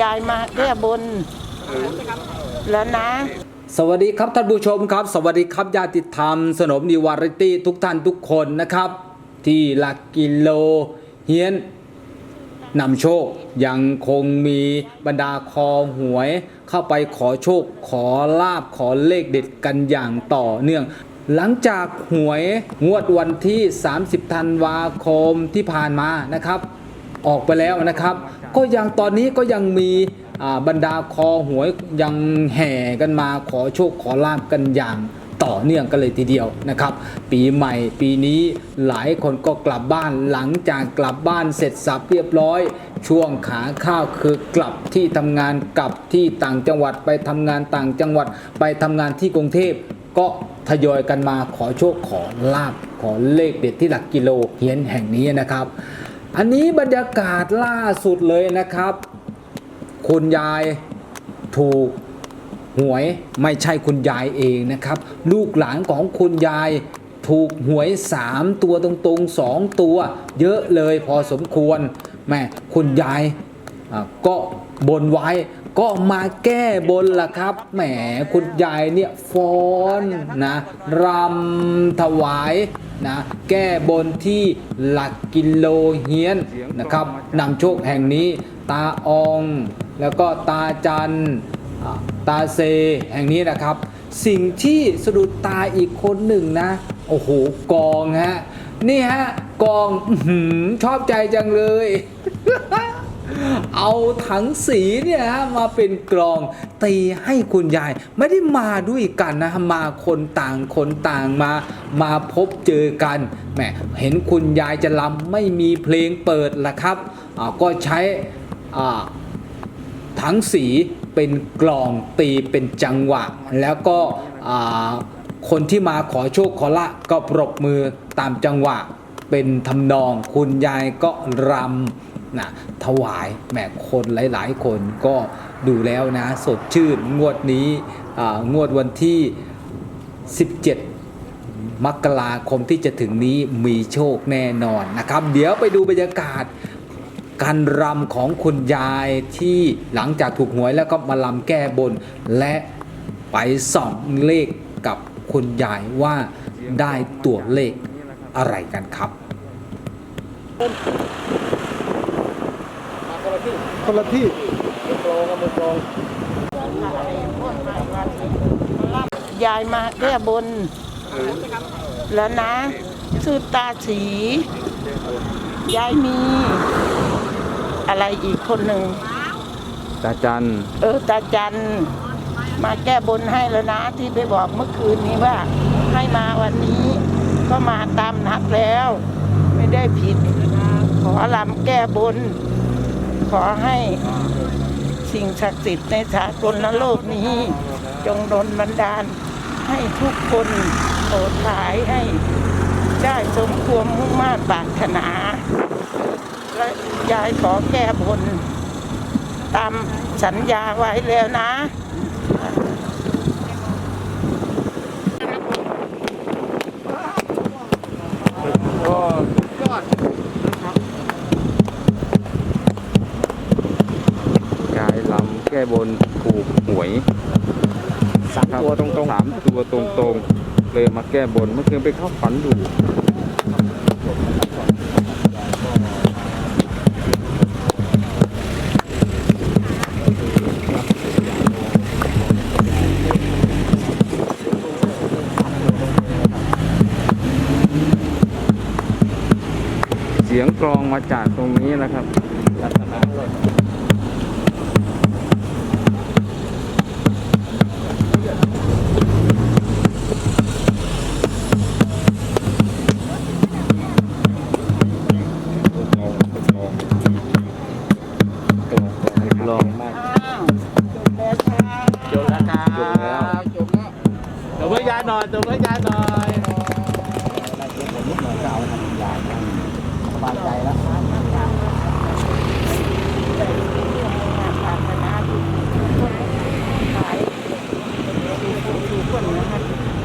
ยายมาแก้บนแล้วนะ สวัสดีครับท่านผู้ชมครับ สวัสดีครับญาติธรรม สนมนิวาริตี้ทุกท่านทุกคนนะครับ ที่หลักกิโลเฮียนนำโชคยังคงมีบรรดาคอหวย เข้าไปขอโชคขอลาบขอเลขเด็ดกันอย่างต่อเนื่อง หลังจากหวยงวดวันที่ 30 ธันวาคมที่ผ่านมานะครับ ออกไปแล้วนะครับ ก็ยังตอนนี้ก็ยังมีบรรดาคอหวยยังแห่กันมาขอโชคขอลาบกันอย่างต่อเนื่องกันเลยทีเดียวนะครับ ปีใหม่ปีนี้หลายคนก็กลับบ้านหลังจากกลับบ้านเสร็จสับเรียบร้อย ช่วงขาข้าวคือกลับที่ทำงานกลับที่ต่างจังหวัดไปทำงานต่างจังหวัดไปทำงานที่กรุงเทพก็ทยอยกันมาขอโชคขอลาบขอเลขเด็ดที่หลักกิโลเฮียนแห่งนี้นะครับ อันนี้บรรยากาศล่าสุดเลยนะครับ คุณยายถูกหวยไม่ใช่คุณยายเองนะครับ ลูกหลานของคุณยายถูกหวย 3 ตัวตรงๆ 2 ตัว เยอะเลยพอสมควรแม่คุณยายก็บนไว้ ก็มาแก้บนล่ะครับ แหมคุณยายเนี่ยฟ้อนนะรำถวายนะแก้บนที่หลักกิโลเฮียนนะครับนำโชคแห่งนี้ตาออง แล้วก็ตาจันตาเซแห่งนี้นะครับ สิ่งที่สะดุดตาอีกคนหนึ่งนะ โอ้โหกองฮะนี่ฮะกองอชอบใจจังเลย เอาถังสีเนี่ยฮะมาเป็นกลองตีให้คุณยายไม่ได้มาด้วยกันนะมาคนต่างคนต่างมามาพบเจอกันแหมเห็นคุณยายจะลำไม่มีเพลงเปิดละครับก็ใช้อ่าทั้งสีเป็นกลองตีเป็นจังหวะ แล้วก็คนที่มาขอโชคขอละก็ปรบมือตามจังหวะเป็นทำนองคุณยายก็รำ นะถวายแหมคนหลายๆ คนก็ดูแล้วนะสดชื่นงวดนี้งวดวันที่ 17มกราคมที่จะถึงนี้มีโชคแน่นอนนะครับ เดี๋ยวไปดูบรรยากาศ การรำของคุณยายที่หลังจากถูกหวยแล้วก็มาลำแก้บน และไปส่องเลขกับคุณยายว่าได้ตัวเลขอะไรกันครับ คนละที่ยายมาแก้บน แล้วนะชื่อตาสี ยายมี อะไรอีกคนหนึ่ง ตาจัน เออ ตาจัน มาแก้บนให้แล้วนะที่ไปบอกเมื่อคืนนี้ว่า ให้มาวันนี้ ก็มาตามนัดแล้ว ไม่ได้ผิด ขอลำแก้บน ขอให้สิ่งศักดิ์สิทธิ์ในสากลโลกนี้ จงดลบันดาลให้ทุกคนโปรดขายให้ได้สมความมุ่งมา่ปรารถนา และยายขอแก้บน ตามสัญญาไว้แล้วนะ ยายลำแก้ บนถูกหวยสามตัวตรงสามตัวตรงๆ เลยมาแก้บนเมื่อคืนไปเข้าฝันดูเสียงกลองมาจากตรงนี้นะครับ จบแล้วครับจบแล้ว จบแล้วตัวเพื่อยายหน่อยตัวเพื่อยายหน่อย สบายใจแล้ว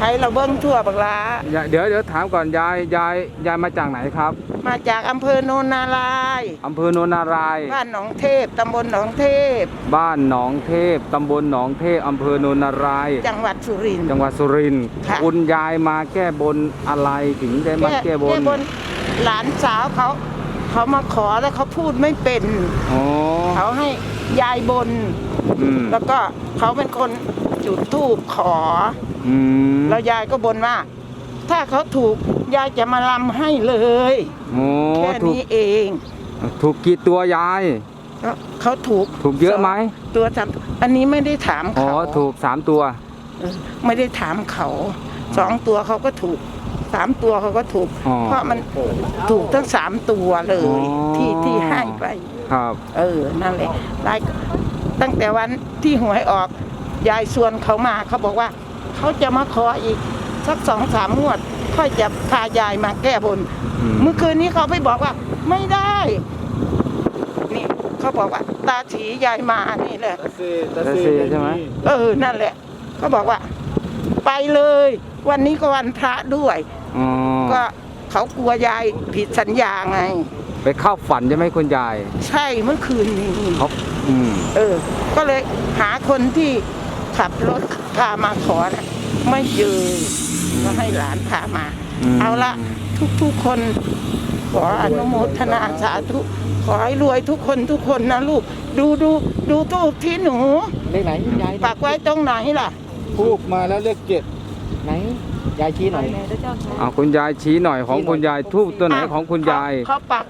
ใครเราเบิ้งทั่วบักลายายเดี๋ยวเดี๋ยวถามก่อนยายยายยายมาจากไหนครับมาจากอำเภอโนนนารายอำเภอโนนนาราย บ้านหนองเทพตำบลหนองเทพ บ้านหนองเทพตำบลหนองเทพอำเภอโนนนาราย จังหวัดสุรินทร์ จังหวัดสุรินทร์ค่ะ คุณยายมาแก้บนอะไรถึงได้มาแก้บนแก้บนหลานสาวเขา เขามาขอแล้วเขาพูดไม่เป็น อ๋อเขาให้ยายบน อืมแล้วก็เขาเป็นคนจุดธูปขอ อืมแล้วยายก็บนว่า ถ้าเขาถูกยายจะมาลำให้เลยโอ้แค่ถูกนี้เองถูกกี่ตัวยายแล้วเขาถูกถูกเยอะไหมสงตัวสามอันนี้ไม่ได้ถามอ๋อเขาถูกสามตัว เออไม่ได้ถามเขาสองตัวเขาก็ถูกสามตัวเขาก็ถูก อ๋อเพราะมันถูกทั้งสามตัวเลย อ๋อ ที่ที่ให้ไป ครับ เออ นั่นแหละได้ตั้งแต่วันที่หวยออก ยายชวนเขามาเขาบอกว่า เขาจะมาขออีกสักสองสามงวด ค่อยจะพายายมาแก้บน อืม เมื่อคืนนี้เขาไปบอกว่า ไม่ได้ นี่เขาบอกว่า ตาถียายมานี่แหละตาเซใช่ไหม เออ นั่นแหละเขาบอกว่า ไปเลย วันนี้ก็วันพระด้วย อ๋อก็เขากลัวยายผิดสัญญาไง ไปเข้าฝันใช่ไหมคุณยายใช่เมื่อคืนนี้ เขาอืม เออ ก็เลยหาคนที่ ขับรถพามาขอนะไม่เจอก็ให้หลานพามามเอาละทุกๆคนขออนุโมทนาสาธุขอให้รวยทุกคนทุกคนนะลูก ดูดูดูทูบที่หนูเลขไหนยายปักไว้ตรงไหนล่ะ ทูบมาแล้วเลขเจ็ดไหนยายชี้หน่อย เอาคุณยายชี้หน่อยของคุณยายทูบตัวไหนของคุณยาย เขเขาปัก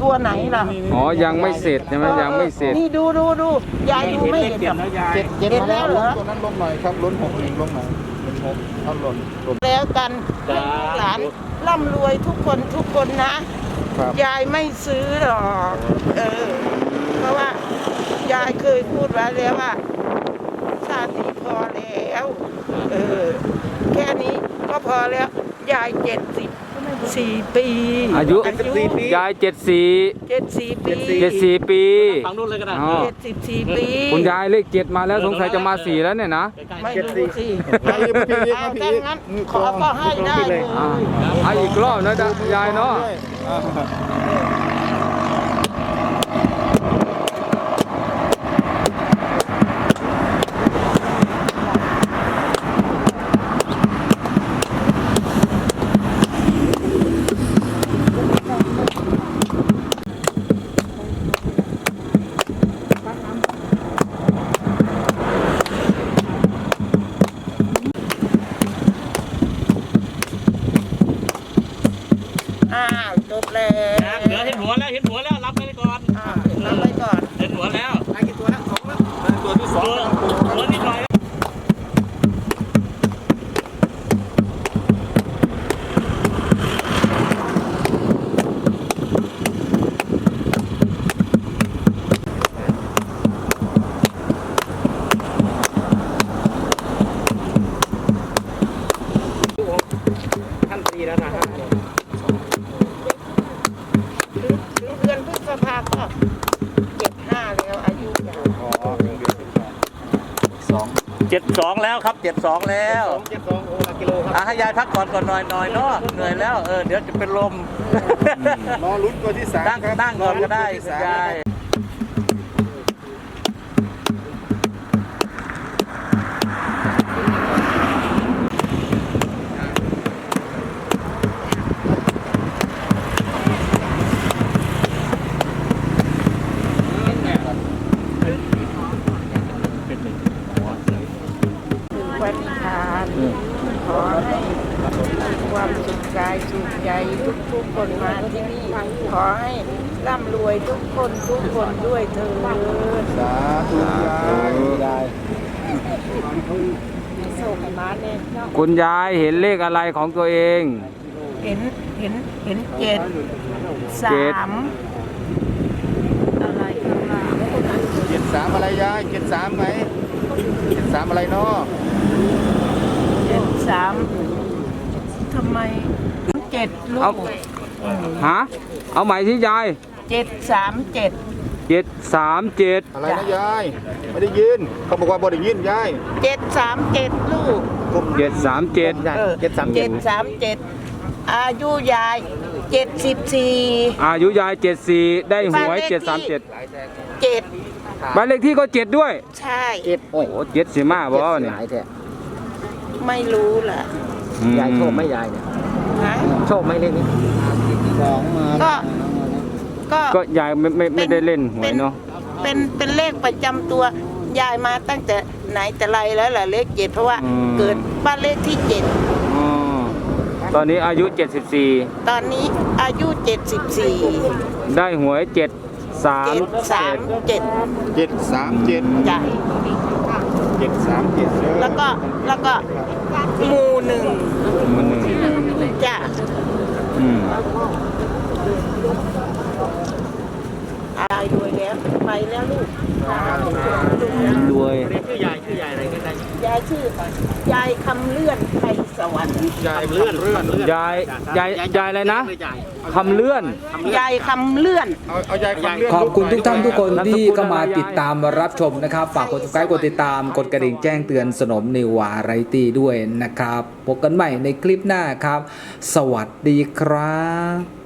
ตัวไหนล่ะอ๋อ ยังไม่เสร็จใช่ไหมยังไม่เสร็จ นี่ดูดูดูยายดูไม่เห็นหรอกเจ็ดเจ็ดเห็นมาแล้แล้ววเหรอตัวนั้นลงหน่อยครับล้นหกหนึ่งลงหน่อยล้นหกเอาหล่นหล่นแล้วกันให้ลูกหลานร่ำรวยทุกคนทุกคนนะ ครับยายไม่ซื้อหรอกเออ เพราะว่ายายเคยพูดไว้แล้วว่าชาตินี้พอแล้ว เออ แค่นี้ก็พอแล้ว ยายเจ็ดสิบ สี่ปีอายุอายุยายเจ็ดสี่เจ็ดสี่ปีเจ็ดสี่ปี ฟังนู่นเลยก็ได้อ๋อ เจ็ดสิบสี่ปีคุณยายเลขเจ็ดมาแล้วสงสัยจะมาสี่แล้วเนี่ยนะไม่รู้สิมาอีกมาอีกเอามาถ้าอีกงั้นขอก็ให้ได้เลยอ่าเอาอีกรอบนะจ๊ะยายเนาะ อ้าวจบแล้ว เหลือเห็นหัวแล้วเห็นหัวแล้วรับไปก่อน อ้าวรับไปก่อน เห็นหัวแล้ว ไอ้กี่ตัวนะสองแล้วตัวที่สอง ตัวตัวนิดหน่อย ท่านตีแล้วนะฮะ ถึงถึงเดือนพฤษภาก็เจ็ดห้าแล้วอายุยาว อ๋อเดือนสอง เจ็ดสองแล้วครับเจ็ดสองแล้วสองเจ็ดสองโอละกิโลครับอะให้ยายพักก่อนก่อนหน่อยหน่อยเนาะเหนื่อยแล้วเออเดี๋ยวจะเป็นลมรอลุ้นตัวที่สามนั่งครับนั่งก่อนก็ได้รลุ้นตัวที่คุณสามยาย ถึงวันทานขอให้ ความสุขกายสุขใจทุกทุกๆคนมาที่นี่ขอให้ร่ำรวยทุกคนทุกคนด้วยเถิดสาธุยายส่งมาเนี่ยคุณยายเห็นเลขอะไรของตัวเอง เห็นเห็นเห็นเจ็ดสามอะไรข้างล่างเจ็ดสามอะไรยายเจ็ดสามไหมเจ็ดสามอะไรเนาะ สามทำไมเจ็ดลูเอากฮะเอาใหม่ที่ยายเจ็ดสามเจ็ดเจ็ดสามเจ็ดอะไรนะยาย ไม่ได้ยิน เขาบอกว่าบ่ได้ยินยายเจ็ดสามเจ็ดลูกเจ็ดสามเจ็ดเออเจ็ดสามเจ็เจ็ดดสามเจ็ดอายุยายเจ็ดสิบสี่อายุยายเจ็ดสี่ได้หวยบ้านเลขที่เจ็ดสามเจ็ดเจ็ดบ้านเลขที่ก็เจ็ดด้วย ใช่ เจ็ดโอ้ยโอ้เจ็ดสิมาบ่เนี่ยหลายแท้ ไม่รู้ล่ะอืมยายโชคไหม่ยายเนี่ยฮะโชคไหม่เลขนี้สองมาก็ก็ก็ยายไม่ไม่ไม่ได้เล่นหวยเนาะเป็นเป็นเลขประจำตัวยายมาตั้งแต่ไหนแต่ไรแล้วล่ะเลขเจ็ดเพราะว่าเกิดบ้านเลขที่เจ็ดอ๋อตอนนี้อายุ 74 ตอนนี้อายุเจ็ดสิบสี่ได้หวย7เจ็ด3สามเจ็ดเจ็ดสามเจ็ดจ้ะ เจ็ดสามเจ็ดเด้อแล้วก็แล้วก็หมู่หนึ่งมันหนึ่งจ้ะอืมอายรวยแล้ว ไปแล้วลูก รวยยาย ชื่อ ยายคำเลื่อนไทยสวรรค์ยายเลื่อนเลื่อนยายยายยายอะไรนะคำเลื่อน ยายคำเลื่อน เอาเอายายคำเลื่อนขอบคุณทุกท่านทุกคนนามสกุลที่เข้ามาอะไรยายติดตามรับชมนะครับ ฝากกด subscribe กดติดตามกดกระดิ่งแจ้งเตือนสนมในวาไรตี้ด้วยนะครับพบกันใหม่ในคลิปหน้าครับ สวัสดีครับ